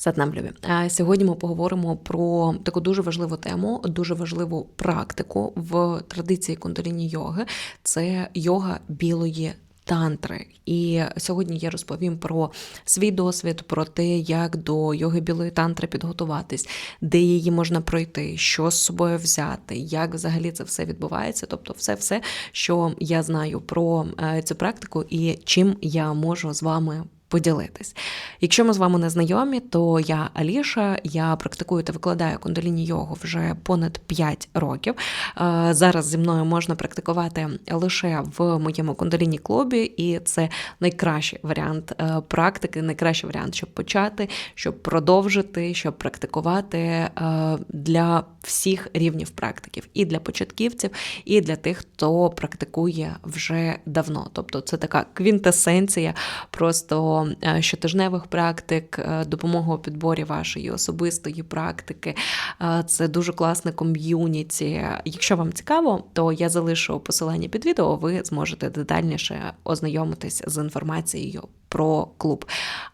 Сатнам любі. А Сьогодні ми поговоримо про таку дуже важливу тему, дуже важливу практику в традиції кундаліні йоги. Це йога білої. Тантри, і сьогодні я розповім про свій досвід, про те, як до йоги білої тантри підготуватись, де її можна пройти, що з собою взяти, як взагалі це все відбувається. Тобто, все, все, що я знаю про е, цю практику і чим я можу з вами поділитись. Якщо ми з вами не знайомі, то я Аліша, я практикую та викладаю кундаліні йогу вже понад 5 років. Е, зараз зі мною можна практикувати лише в моєму кундаліні клубі, і це найкращий варіант е, практики, найкращий варіант, щоб почати, щоб продовжити, щоб практикувати е, для всіх рівнів практиків, і для початківців, і для тих, хто практикує вже давно. Тобто це така квінтесенція просто е, щотижневих практик, допомогу допомога у підборі вашої особистої практики. Е, Це дуже класне ком'юніті. Якщо вам цікаво, то я залишу посилання під відео, ви зможете детальніше ознайомитись з інформацією про клуб.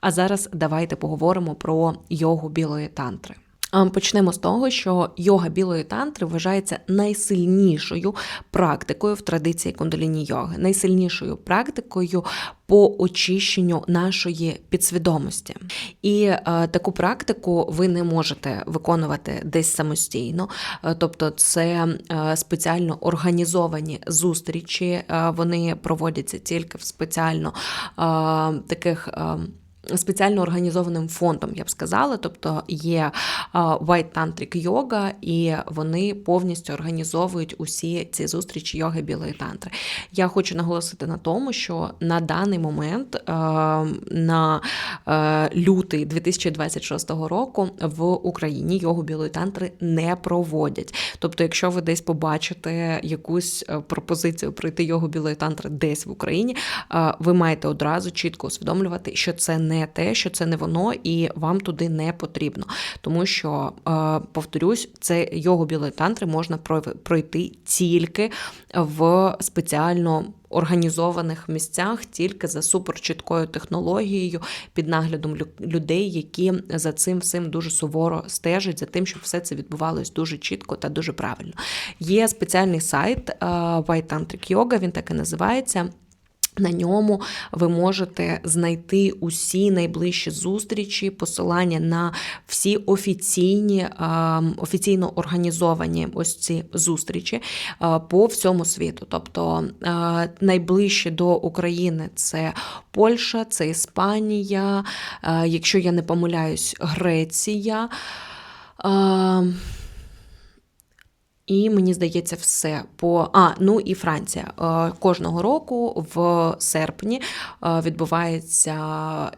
А зараз давайте поговоримо про йогу білої тантри. А, Почнемо з того, що йога білої тантри вважається найсильнішою практикою в традиції кундаліні йоги, найсильнішою практикою по очищенню нашої підсвідомості. І е, таку практику ви не можете виконувати десь самостійно, Е, тобто це е, спеціально організовані зустрічі, е, вони проводяться тільки в спеціально е, таких. е, Спеціально організованим фондом, я б сказала, тобто є а, White Tantric Yoga, і вони повністю організовують усі ці зустрічі йоги білої тантри. Я хочу наголосити на тому, що на даний момент, а, на а, лютий 2026 року, в Україні йогу білої тантри не проводять. Тобто, якщо ви десь побачите якусь е, пропозицію пройти йогу білої тантри десь в Україні, ви маєте одразу чітко усвідомлювати, що це не те, що це не воно, і вам туди не потрібно. Тому що, е, повторюсь, це йогу білої тантри можна прой- пройти тільки в спеціально. Організованих місцях тільки за суперчіткою технологією під наглядом лю- людей, які за цим всім дуже суворо стежать, за тим, щоб все це відбувалось дуже чітко та дуже правильно. Є спеціальний сайт е, White Tantric Yoga, він так і називається. На ньому ви можете знайти усі найближчі зустрічі, посилання на всі офіційні, офіційно організовані ось ці зустрічі по всьому світу. Тобто найближче до України це Польща, це Іспанія, якщо я не помиляюсь, Греція. І мені здається, все по а ну і Франція. Е, Кожного року в серпні е, відбувається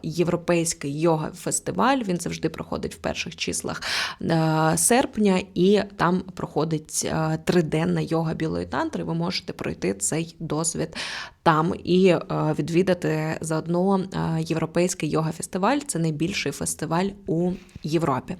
європейський йога фестиваль. Він завжди проходить в перших числах е, серпня, і там проходить триденна йога білої тантри. Ви можете пройти цей досвід там і відвідати заодно європейський йога фестиваль. Це найбільший фестиваль у Європі.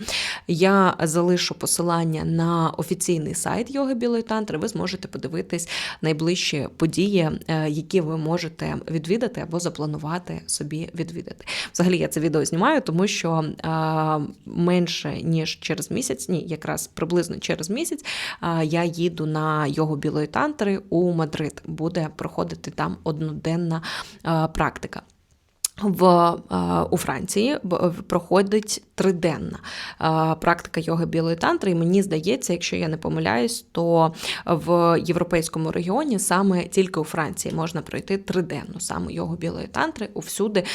Я залишу посилання на офіційний сайт йоги білої тантри. Ви зможете подивитись найближчі події, е, які ви можете відвідати або запланувати собі відвідати. Взагалі я це відео знімаю, тому що е, менше ніж через місяць, ні, якраз приблизно через місяць, е, я їду на йогу білої тантри у Мадрид. Буде проходити там одноденна практика. В е, у Франції проходить триденна е, практика йоги білої тантри. І мені здається, якщо я не помиляюсь, то в європейському регіоні саме тільки у Франції можна пройти триденну саме йогу білої тантри. Усюди е,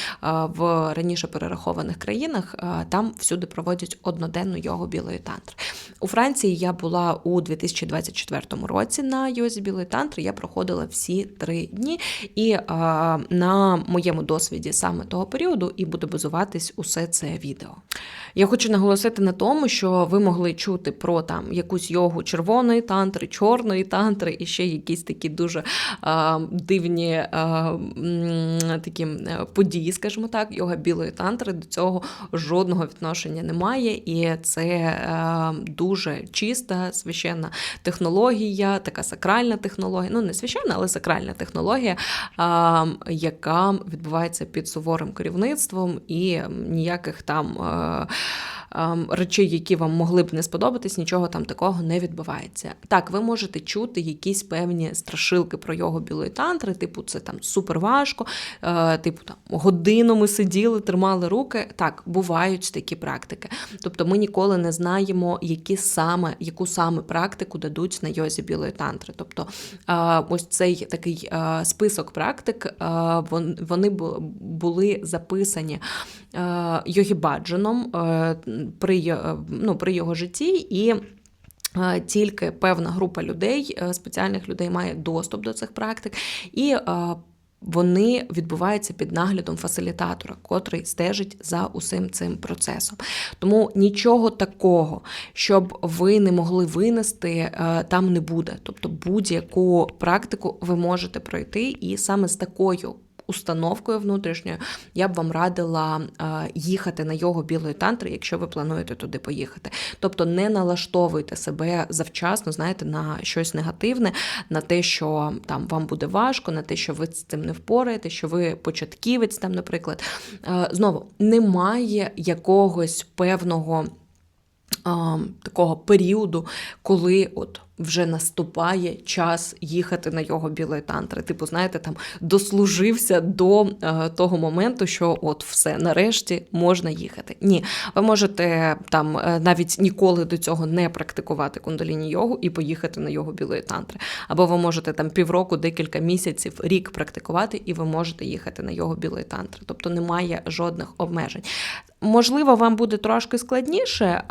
в раніше перерахованих країнах е, там всюди проводять одноденну йогу білої тантри. У Франції я була у 2024 році на йозі білої тантри. Я проходила всі три дні, і е, на моєму досвіді саме того періоду і буде базуватись усе це відео. Я хочу наголосити на тому, що ви могли чути про там якусь йогу червоної тантри, чорної тантри і ще якісь такі дуже е, дивні е, такі події, скажімо так, йога білої тантри до цього жодного відношення немає, і це е, дуже чиста, священна технологія, така сакральна технологія. Ну, не священна, але сакральна технологія, е, яка відбувається під суворим керівництвом і ніяких там. Е, ем, речей, які вам могли б не сподобатись, нічого там такого не відбувається. Так, ви можете чути якісь певні страшилки про його білої тантри, типу, це там супер важко, е, типу там годину ми сиділи, тримали руки. Так, бувають такі практики. Тобто ми ніколи не знаємо, які саме, яку саме практику дадуть на йозі білої тантри. Тобто е, ось цей такий список практик, вони бу- були записані е, Йогі Баджаном е, при, ну, при його житті і. е, Тільки певна група людей, е, спеціальних людей, має доступ до цих практик, і е, вони відбуваються під наглядом фасилітатора, котрий стежить за усім цим процесом. Тому нічого такого, щоб ви не могли винести, е, там не буде. Тобто будь-яку практику ви можете пройти, і саме з такою. Установкою внутрішньою я б вам радила е, їхати на його білої тантри, якщо ви плануєте туди поїхати. Тобто не налаштовуйте себе завчасно, знаєте, на щось негативне, на те, що там вам буде важко, на те, що ви з цим не впораєте, що ви початківець там, наприклад. Е, Знову немає якогось певного. Такого періоду, коли от вже наступає час їхати на його білої тантри. Типу, знаєте, там дослужився до е, того моменту, що от все, нарешті можна їхати. Ні, ви можете там е, навіть ніколи до цього не практикувати кундаліні йогу і поїхати на його білої тантри. Або ви можете там півроку, декілька місяців, рік практикувати, і ви можете їхати на його білої тантри. Тобто немає жодних обмежень. Можливо, вам буде трошки складніше, е,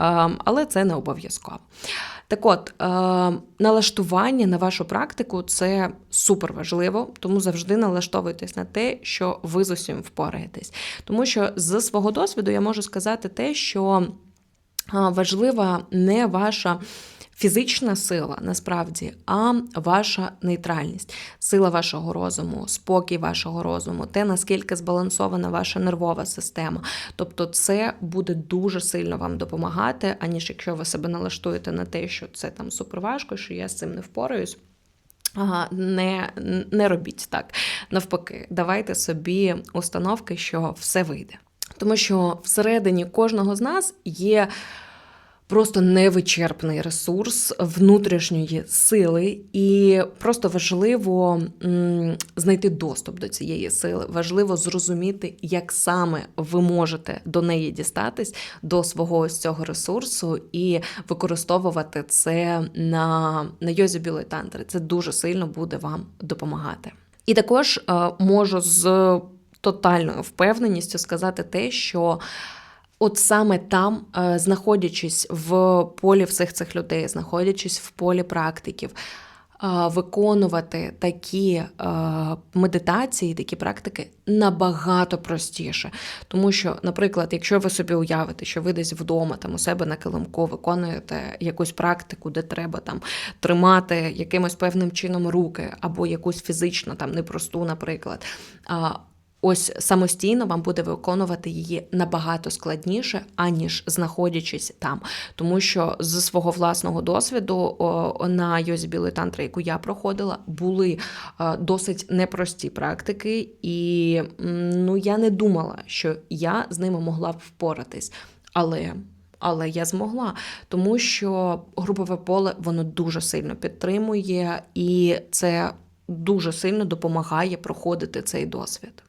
але це не обов'язково. Так от, е, налаштування на вашу практику це супер важливо, тому завжди налаштовуйтесь на те, що ви з усім впораєтесь. Тому що з свого досвіду я можу сказати те, що важлива не ваша. Фізична сила насправді, а ваша нейтральність, сила вашого розуму, спокій вашого розуму, те, наскільки збалансована ваша нервова система. Тобто, це буде дуже сильно вам допомагати, аніж якщо ви себе налаштуєте на те, що це там суперважко, що я з цим не впораюсь. Ага, не, не робіть так. Навпаки, давайте собі установки, що все вийде. Тому що всередині кожного з нас є просто невичерпний ресурс внутрішньої сили, і просто важливо знайти доступ до цієї сили. Важливо зрозуміти, як саме ви можете до неї дістатись, до свого ось цього ресурсу, і використовувати це на, на йозі білої тантри. Це дуже сильно буде вам допомагати. І також е, можу з тотальною впевненістю сказати те, що От саме там, е, знаходячись в полі всіх цих людей, знаходячись в полі практиків, е, виконувати такі е, медитації, такі практики набагато простіше. Тому що, наприклад, якщо ви собі уявите, що ви десь вдома, там у себе на килимку виконуєте якусь практику, де треба там тримати якимось певним чином руки, або якусь фізично там непросту, наприклад. Ось самостійно вам буде виконувати її набагато складніше, аніж знаходячись там. Тому що з свого власного досвіду на йозі білої тантри, яку я проходила, були е, досить непрості практики, і ну я не думала, що я з ними могла б впоратись. Але. Але я змогла, тому що групове поле воно дуже сильно підтримує, і це дуже сильно допомагає проходити цей досвід.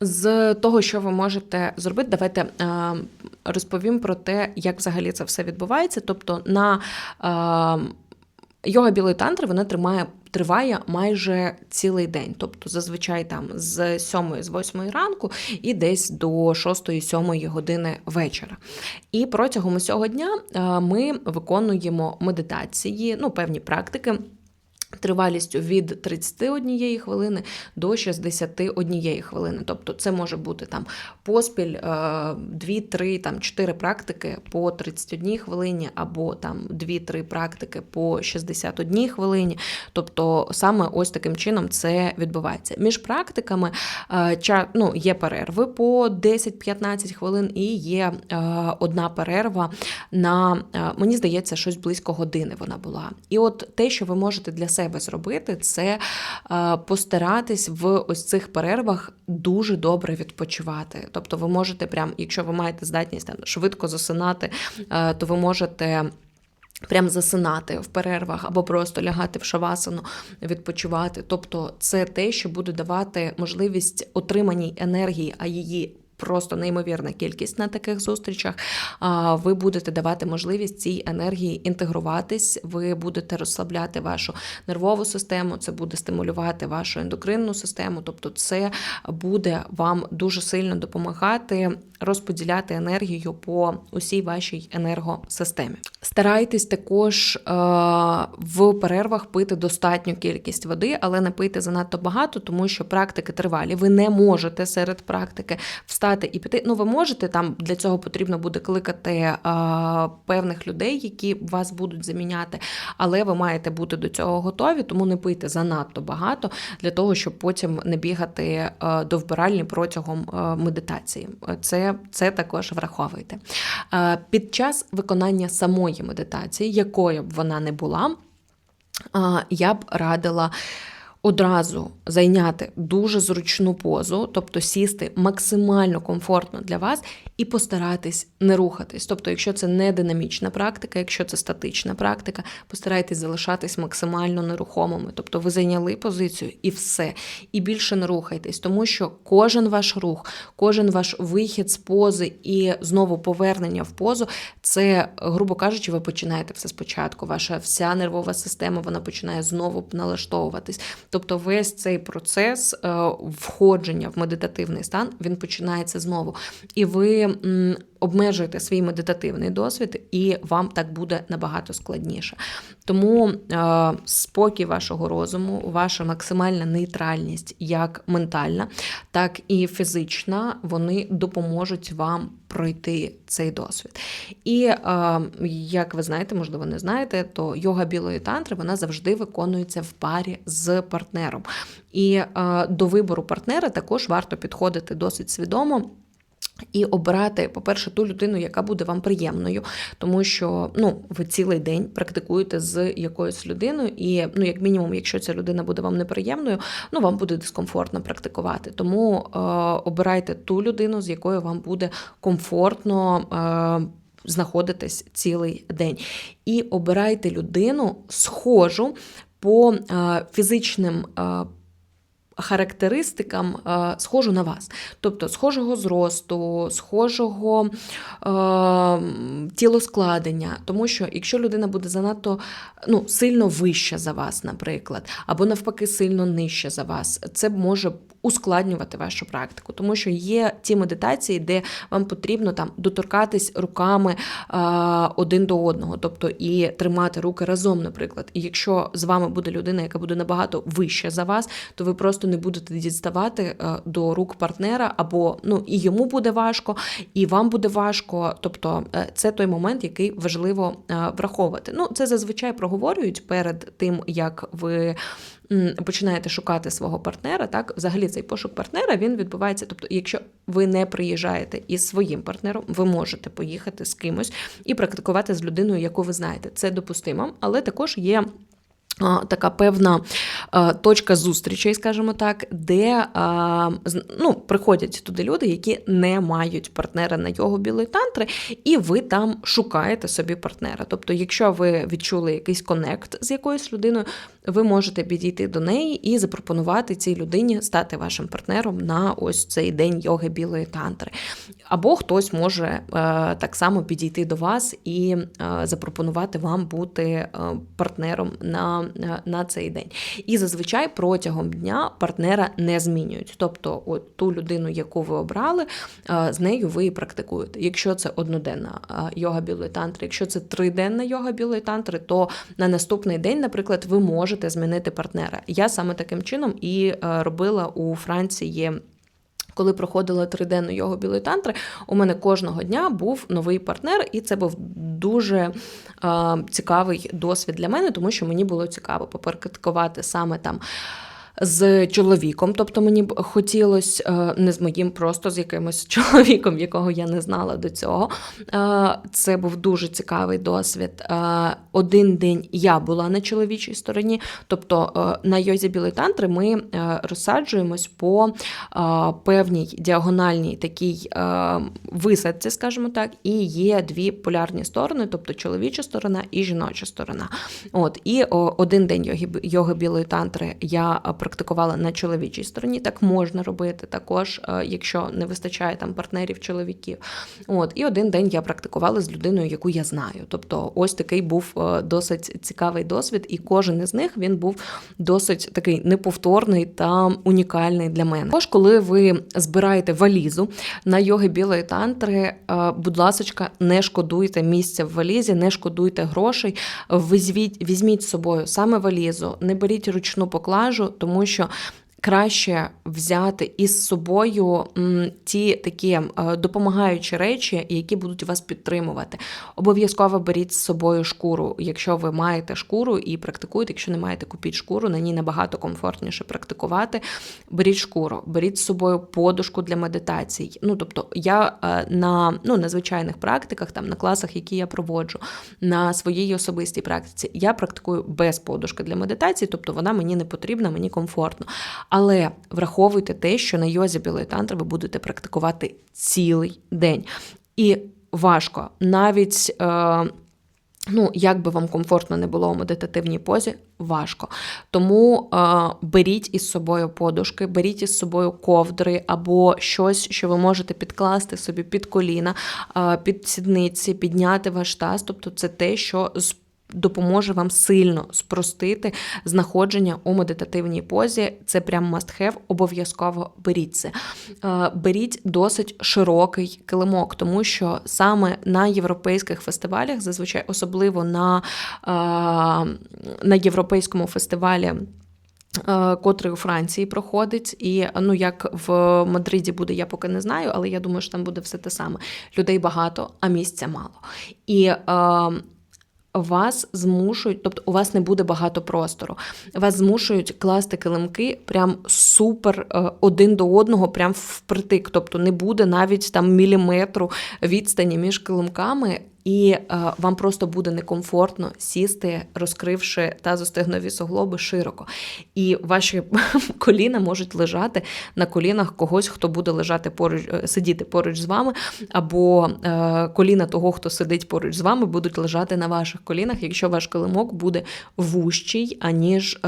З того, що ви можете зробити, давайте е, розповім про те, як взагалі це все відбувається. Тобто на е, йога білої тантри вона тримає. Триває майже цілий день, тобто зазвичай там з 7 з 8 ранку і десь до 6-7 години вечора. І протягом усього дня е, ми виконуємо медитації, ну певні практики. Тривалістю від 31 хвилини до 61 хвилини. Тобто це може бути там поспіль 2-3, там 4 практики по 31 хвилині, або там 2-3 практики по 61 хвилині. Тобто саме ось таким чином це відбувається. Між практиками ну, є перерви по 10-15 хвилин, і є одна перерва на, мені здається, щось близько години вона була. І от те, що ви можете для себе себе зробити, це е, постаратись в ось цих перервах дуже добре відпочивати. Тобто, ви можете прям, якщо ви маєте здатність там швидко засинати, е, то ви можете. Прям засинати в перервах або просто лягати в шавасану, відпочивати. Тобто, це те, що буде давати можливість отриманій енергії, а її просто неймовірна кількість на таких зустрічах. Ви будете давати можливість цій енергії інтегруватись, ви будете розслабляти вашу нервову систему, це буде стимулювати вашу ендокринну систему. Тобто, це буде вам дуже сильно допомагати розподіляти енергію по усій вашій енергосистемі. Старайтесь також е, в перервах пити достатню кількість води, але не пийте занадто багато, тому що практики тривалі. Ви не можете серед практики встати і піти. Ну, ви можете там для цього потрібно буде кликати е, певних людей, які вас будуть заміняти, але ви маєте бути до цього готові, тому не пийте занадто багато для того, щоб потім не бігати е, до вбиральні протягом медитації. Це це також враховуйте. Е, під час виконання самої медитації, якою б вона не була, е, я б радила одразу зайняти дуже зручну позу, тобто сісти максимально комфортно для вас і постаратись не рухатись. Тобто, якщо це не динамічна практика, якщо це статична практика, постарайтесь залишатись максимально нерухомими. Тобто ви зайняли позицію і все. І більше не рухайтесь, тому що кожен ваш рух, кожен ваш вихід з пози і знову повернення в позу це, грубо кажучи, ви починаєте все спочатку. Ваша вся нервова система вона починає знову налаштовуватись. Тобто, весь цей процес е, входження в медитативний стан він починається знову. І ви обмежуєте свій медитативний досвід, і вам так буде набагато складніше. Тому е, спокій вашого розуму, ваша максимальна нейтральність, як ментальна, так і фізична, вони допоможуть вам пройти цей досвід. І е, як ви знаєте, можливо, не знаєте, то йога білої тантри вона завжди виконується в парі з партнером. І е, до вибору партнера також варто підходити досить свідомо. І обирати, по-перше, ту людину, яка буде вам приємною, тому що ну, ви цілий день практикуєте з якоюсь людиною, і ну, як мінімум, якщо ця людина буде вам неприємною, ну вам буде дискомфортно практикувати. Тому е, обирайте ту людину, з якою вам буде комфортно. Е, Знаходитись цілий день. І обирайте людину схожу по е, фізичним е, характеристикам е, схожу на вас. Тобто схожого зросту, схожого е, тілоскладення. Тому що якщо людина буде занадто ну, сильно вища за вас, наприклад, або навпаки, сильно нижча за вас, це може ускладнювати вашу практику, тому що є ті медитації, де вам потрібно там доторкатись руками а, один до одного, тобто і тримати руки разом, наприклад. І якщо з вами буде людина, яка буде набагато вища за вас, то ви просто не будете діставати а, до рук партнера, або ну і йому буде важко, і вам буде важко. Тобто е, це той момент, який важливо враховувати. Ну, це зазвичай проговорюють перед тим, як ви починаєте шукати свого партнера, так взагалі цей пошук партнера він відбувається. Тобто, якщо ви не приїжджаєте із своїм партнером, ви можете поїхати з кимось і практикувати з людиною, яку ви знаєте. Це допустимо, але також є. Така певна точка зустрічей, скажімо так, де ну, приходять туди люди, які не мають партнера на його білої тантри, і ви там шукаєте собі партнера. Тобто, якщо ви відчули якийсь конект з якоюсь людиною, ви можете підійти до неї і запропонувати цій людині стати вашим партнером на ось цей день йоги білої тантри. Або хтось може е, так само підійти до вас і е, запропонувати вам бути е, партнером на, на цей день. І зазвичай протягом дня партнера не змінюють. Тобто, от ту людину, яку ви обрали, з нею ви практикуєте. Якщо це одноденна йога білої тантри, якщо це триденна йога білої тантри, то на наступний день, наприклад, ви можете можете змінити партнера. Я саме таким чином і е, робила у Франції. Коли проходила триденну його білої тантри, у мене кожного дня був новий партнер, і це був дуже е, цікавий досвід для мене, тому що мені було цікаво попередкувати саме там з чоловіком. Тобто мені б хотілося не з моїм, просто з якимось чоловіком, якого я не знала до цього. Це був дуже цікавий досвід. Один день я була на чоловічій стороні, тобто на йозі білої тантри ми розсаджуємось по певній діагональній такій висадці, скажімо так, і є дві полярні сторони, тобто чоловіча сторона і жіноча сторона. От І один день йоги, йоги білої тантри я практикувала на чоловічій стороні. Так можна робити також, е, якщо не вистачає там партнерів, чоловіків. От І один день я практикувала з людиною, яку я знаю. Тобто, ось такий був е, досить цікавий досвід, і кожен із них він був досить такий неповторний та унікальний для мене. Також, коли ви збираєте валізу на йоги білої тантри, е, будь ласка, не шкодуйте місця в валізі, не шкодуйте грошей. Візьміть, візьміть з собою саме валізу, не беріть ручну поклажу, тому що краще взяти із собою ті такі е, допомагаючі речі, які будуть вас підтримувати. Обов'язково беріть з собою шкуру, якщо ви маєте шкуру і практикуєте, якщо не маєте, купіть шкуру, на ній набагато комфортніше практикувати. Беріть шкуру, беріть з собою подушку для медитацій. Ну, тобто, я е, на ну, на звичайних практиках, там на класах, які я проводжу, на своїй особистій практиці, я практикую без подушки для медитації, тобто вона мені не потрібна, мені комфортно. Але враховуйте те, що на йозі білої тантри ви будете практикувати цілий день. І важко навіть. Е, Ну, як би вам комфортно не було у медитативній позі, важко. Тому е, беріть із собою подушки, беріть із собою ковдри або щось, що ви можете підкласти собі під коліна, е, під сідниці, підняти ваш таз. Тобто це те, що з допоможе вам сильно спростити знаходження у медитативній позі. Це прям must have, обов'язково беріть це. Е, беріть досить широкий килимок, тому що саме на європейських фестивалях, зазвичай, особливо на, е, на європейському фестивалі. Е, котрий у Франції проходить, і ну як в Мадриді буде, я поки не знаю, але я думаю, що там буде все те саме. Людей багато, а місця мало. І вас змушують, тобто у вас не буде багато простору. Вас змушують класти килимки прям супер е, один до одного, прям впритик. Тобто не буде навіть там міліметру відстані між килимками і е, вам просто буде некомфортно сісти, розкривши тазостегнові суглоби широко. І ваші коліна можуть лежати на колінах когось, хто буде лежати поруч, е, сидіти поруч з вами, або е, коліна того, хто сидить поруч з вами, будуть лежати на ваших колінах, якщо ваш килимок буде вущий, аніж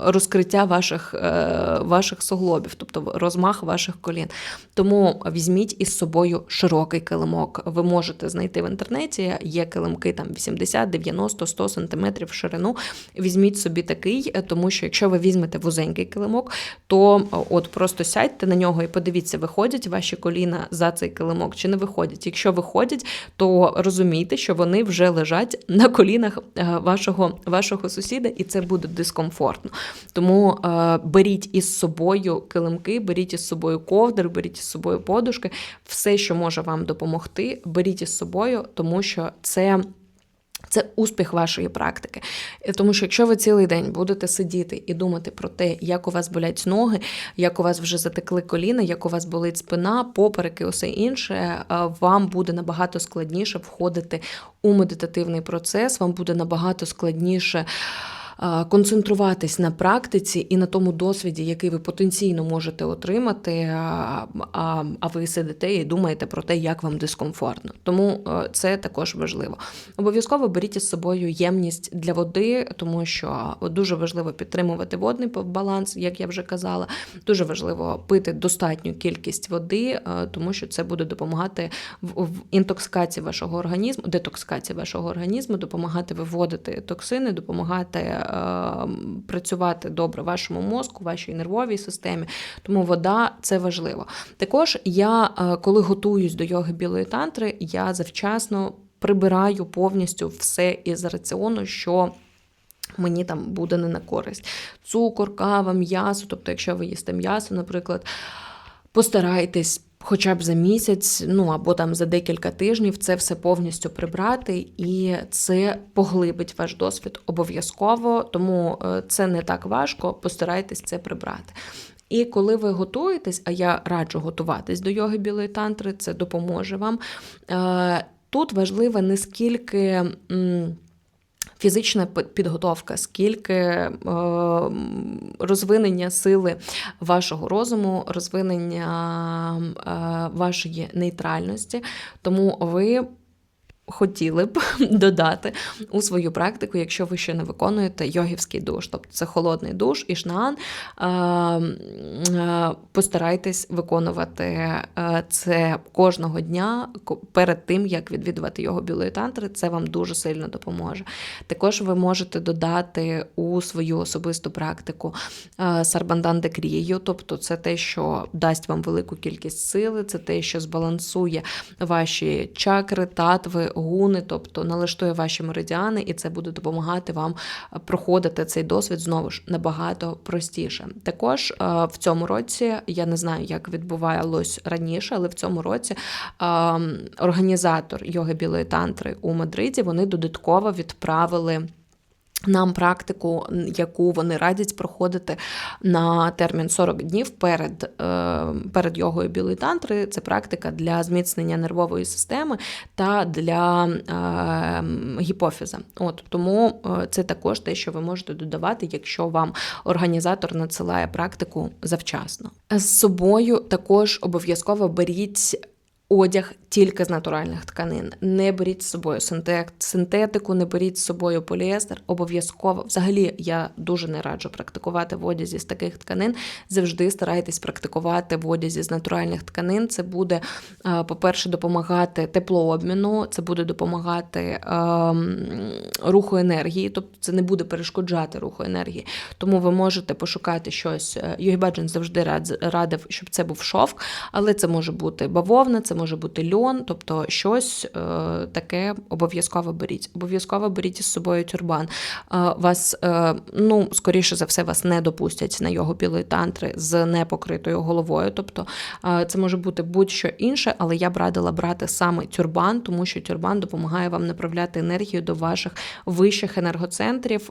розкриття ваших ваших суглобів, тобто розмах ваших колін. Тому візьміть із собою широкий килимок. Ви можете знайти в інтернеті, є килимки там 80, 90, 100 сантиметрів в ширину. Візьміть собі такий, е, тому що якщо ви візьмете вузенький килимок, то е, от просто сядьте на нього і подивіться, виходять ваші коліна за цей килимок чи не виходять. Якщо виходять, то розумійте, що вони вже лежать на колінах е, вашого вашого сусіда, і це буде дискомфортно. Тому е, беріть із собою килимки, беріть із собою ковдри, беріть із собою подушки, все, що може вам допомогти, беріть із собою собою, тому що це. Це успіх вашої практики. Тому що якщо ви цілий день будете сидіти і думати про те, як у вас болять ноги, як у вас вже затекли коліна, як у вас болить спина, попереки, усе інше, е, вам буде набагато складніше входити у медитативний процес, вам буде набагато складніше концентруватись на практиці і на тому досвіді, який ви потенційно можете отримати, а ви сидите і думаєте про те, як вам дискомфортно. Тому е, це також важливо. Обов'язково беріть із собою ємність для води, тому що дуже важливо підтримувати водний баланс, як я вже казала. Дуже важливо пити достатню кількість води, е, тому що це буде допомагати в інтоксикації вашого організму, детоксикації вашого організму, допомагати виводити токсини, допомагати працювати добре вашому мозку, вашій нервовій системі. Тому вода це важливо. Також я, е, коли готуюсь до йоги білої тантри, я завчасно прибираю повністю все із раціону, що. Мені там буде не на користь. Цукор, кава, м'ясо. Тобто, якщо ви їсте м'ясо, наприклад, постарайтесь хоча б за місяць, ну або там за декілька тижнів, це все повністю прибрати, і це поглибить ваш досвід обов'язково, тому е, це не так важко. Постарайтесь це прибрати. І коли ви готуєтесь, а я раджу готуватись до йоги білої тантри, це допоможе вам. Е, тут важливо не скільки. Фізична підготовка, скільки е, розвинення сили вашого розуму, розвинення е, вашої нейтральності, тому ви хотіли б додати у свою практику, якщо ви ще не виконуєте йогівський душ, тобто це холодний душ і шнан. Постарайтесь виконувати е, це кожного дня перед тим, як відвідувати його білої тантри, це вам дуже сильно допоможе. Також ви можете додати у свою особисту практику е, сарбандан декрію, тобто це те, що дасть вам велику кількість сили, це те, що збалансує ваші чакри, татви гуни, тобто налаштує ваші меридіани, і це буде допомагати вам проходити цей досвід знову ж набагато простіше. Також е, в цьому році я не знаю, як відбувалось раніше, але в цьому році ем, організатор йоги білої тантри у Мадриді вони додатково відправили. Нам практику, яку вони радять проходити на термін 40 днів перед е, перед йогою білої тантри, це практика для зміцнення нервової системи та для е, гіпофіза. От Тому е, це також те, що ви можете додавати, якщо вам організатор надсилає практику завчасно. З собою також обов'язково беріть одяг тільки з натуральних тканин. Не беріть з собою синтетику, не беріть з собою поліестер. Обов'язково. Взагалі, я дуже не раджу практикувати в одязі з таких тканин. Завжди старайтесь практикувати в одязі з натуральних тканин. Це буде, е, по-перше, допомагати теплообміну, це буде допомагати ем, руху енергії, тобто це не буде перешкоджати руху енергії. Тому ви можете пошукати щось. Югібаджин завжди радив, щоб це був шовк, але це може бути бавовна, це може бути льон, тобто щось е, таке обов'язково беріть. Обов'язково беріть із собою тюрбан. Е, вас, е, ну, скоріше за все, вас не допустять на його білої тантри з непокритою головою. Тобто це може бути будь-що інше, але я б радила брати саме тюрбан, тому що тюрбан допомагає вам направляти енергію до ваших вищих енергоцентрів,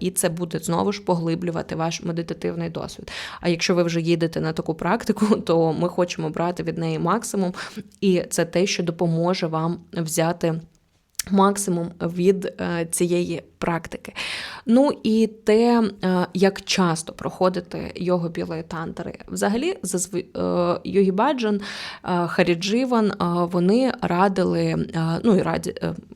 і це буде знову ж поглиблювати ваш медитативний досвід. А якщо ви вже їдете на таку практику, то ми хочемо брати від неї максимум, і це те, що допоможе вам взяти. Максимум від е, цієї практики. Ну і те, е, як часто проходити його білої тантри. Взагалі, е, Йогі Баджан, Харідживан, вони радили, ну і раді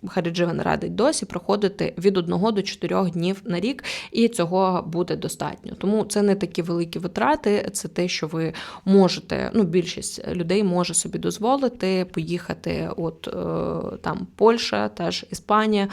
Харідживан радить досі проходити від одного до чотирьох днів на рік, і цього буде достатньо. Тому це не такі великі витрати, це те, що ви можете. Ну, більшість людей може собі дозволити поїхати, от там Польща теж Іспанія, е,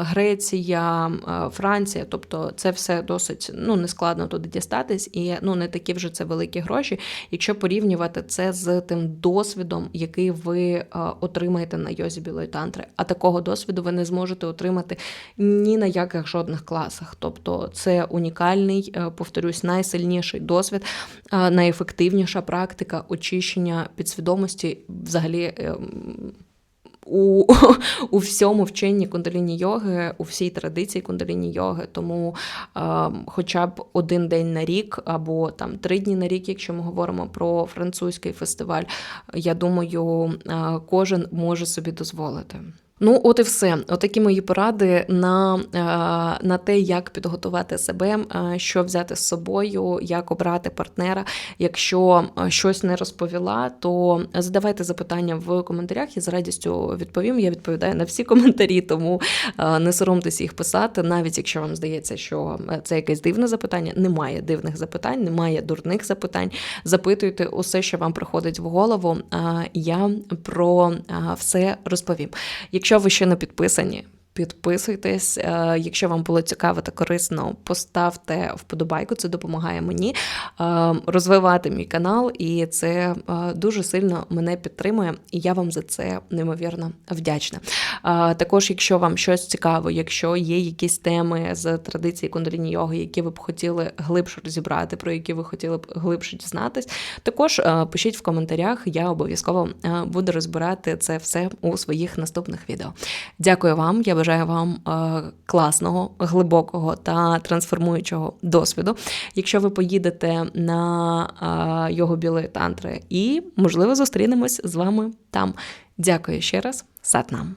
Греція, е, Франція. Тобто це все досить ну, нескладно туди дістатись, і ну не такі вже це великі гроші, якщо порівнювати це з тим досвідом, який ви е, отримаєте на йозі білої тантри. А такого досвіду ви не зможете отримати ні на яких жодних класах. Тобто це унікальний, повторюсь, найсильніший досвід, найефективніша практика очищення підсвідомості взагалі. У у всьому вченні кундаліні йоги, у всій традиції кундаліні йоги. Тому е, хоча б один день на рік, або там три дні на рік, якщо ми говоримо про французький фестиваль, я думаю, е, кожен може собі дозволити. Ну, от і все. Отакі мої поради на е, на те, як підготувати себе, е, що взяти з собою, як обрати партнера. Якщо е, щось не розповіла, то задавайте запитання в коментарях. Я з радістю відповім. Я відповідаю на всі коментарі, тому не соромтеся їх писати, навіть якщо вам здається, що це якесь дивне запитання. Немає дивних запитань, немає дурних запитань. Запитуйте усе, що вам приходить в голову. Я про все розповім. Якщо ви ще не підписані, підписуйтесь. Е, Якщо вам було цікаво та корисно, поставте вподобайку. Це допомагає мені е, розвивати мій канал, і це е, дуже сильно мене підтримує. І я вам за це неймовірно вдячна. Також, якщо вам щось цікаво, якщо є якісь теми з традиції кундаліні йоги, які ви б хотіли глибше розібрати, про які ви хотіли б глибше дізнатись, також пишіть в коментарях. Я обов'язково буду розбирати це все у своїх наступних відео. Дякую вам. Я бажаю вам е, класного, глибокого та трансформуючого досвіду. Якщо ви поїдете на е, його білої тантри, і можливо зустрінемось з вами там. Дякую ще раз. Сатнам.